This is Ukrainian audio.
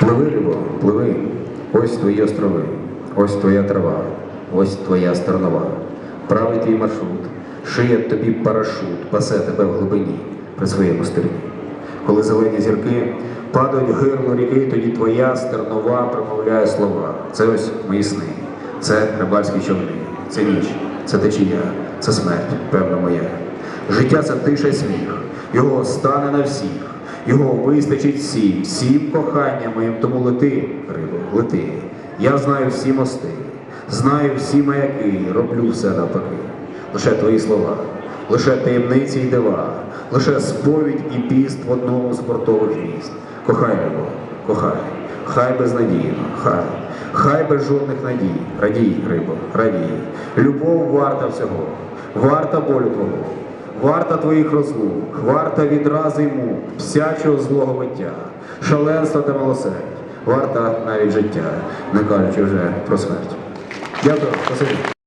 Пливи, рибо, пливи, ось твої острови, ось твоя трава, ось твоя сторнова. Правий твій маршрут, шиє тобі парашут, пасе тебе в глибині при своєму стерні. Коли зелені зірки падають в гирло ріки, тоді твоя стернова промовляє слова. Це ось мої сни, це рибальські човни, це ніч, це течія, це смерть, певна моя. Життя це тиша й сміх, його стане на всіх, його вистачить всім, всім коханням моїм, тому лети, рибо, лети. Я знаю всі мости, знаю всі маяки, роблю все навпаки. Лише твої слова, лише таємниці й дива, лише сповідь і піст в одному з портових міст. Кохай рибо, кохай, хай безнадійно, хай, хай без жодних надій, радій, рибо, радій. Любов варта всього, варта болю твого. Варта твоїх розлук, варта відрази й всячого злого миття, шаленства та милосердя, варта навіть життя, не кажучи вже про смерть. Дякую, спасибі.